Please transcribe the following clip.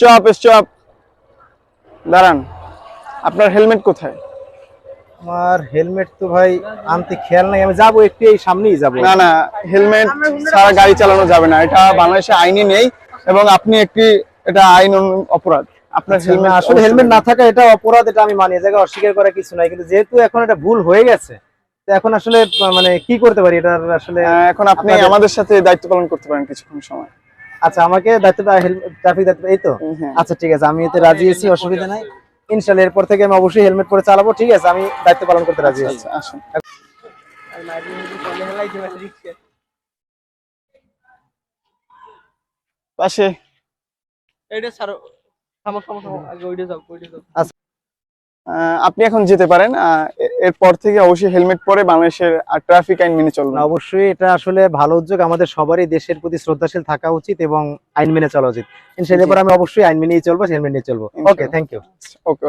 Stop stop. দাঁড়ান আপনার helmet কোথায়? আমার হেলমেট তো ভাই আনতে খেয়াল নাই আমি যাব একটু এই সামনেই যাব। না না হেলমেট ছাড়া গাড়ি চালানো যাবে না এটা বাংলাদেশে আইনি নেই এবং আপনি একটি এটা আইন অপরাধ। আপনার হেলমেট আসলে হেলমেট না থাকা এটা অপরাধ এটা আমি মানি এ জায়গায় অস্বীকার করা কিছু নাই কিন্তু যেহেতু এখন এটা ভুল হয়ে গেছে তো এখন আসলে মানে কি করতে পারি? এটার আসলে এখন আপনি আমাদের সাথে দায়িত্ব পালন করতে পারেন কিছুক্ষণ সময়। আচ্ছা আমাকে দায়িত্বটা ট্রাফিক দায়িত্ব এই তো? হ্যাঁ। আচ্ছা ঠিক আছে আমি এতে রাজি আছি অসুবিধা নাই। ইনশাল্লাহ এরপর থেকে আমি অবশ্যই হেলমেট পরে চালাবো ঠিক আছে আমি দায়িত্ব পালন করতে রাজি আছি। আচ্ছা পাশে। এইটা ছাড়ো। থামো থামো থামো আগে ওইটা যাও ওইটা যাও। আহ, আপনি এখন যেতে পারেন এরপর থেকে অবশ্যই হেলমেট পরে বাংলাদেশের ট্রাফিক আইন মেনে চলবে। না, অবশ্যই এটা আসলে ভালো উদ্যোগ। আমাদের সবারই দেশের প্রতি শ্রদ্ধাশীল থাকা উচিত এবং আইন মেনে চলা উচিত। ইনশাআল্লাহ আমি অবশ্যই আইন মেনেই চলবো হেলমেট নিয়ে চলবো। Okay thank you okay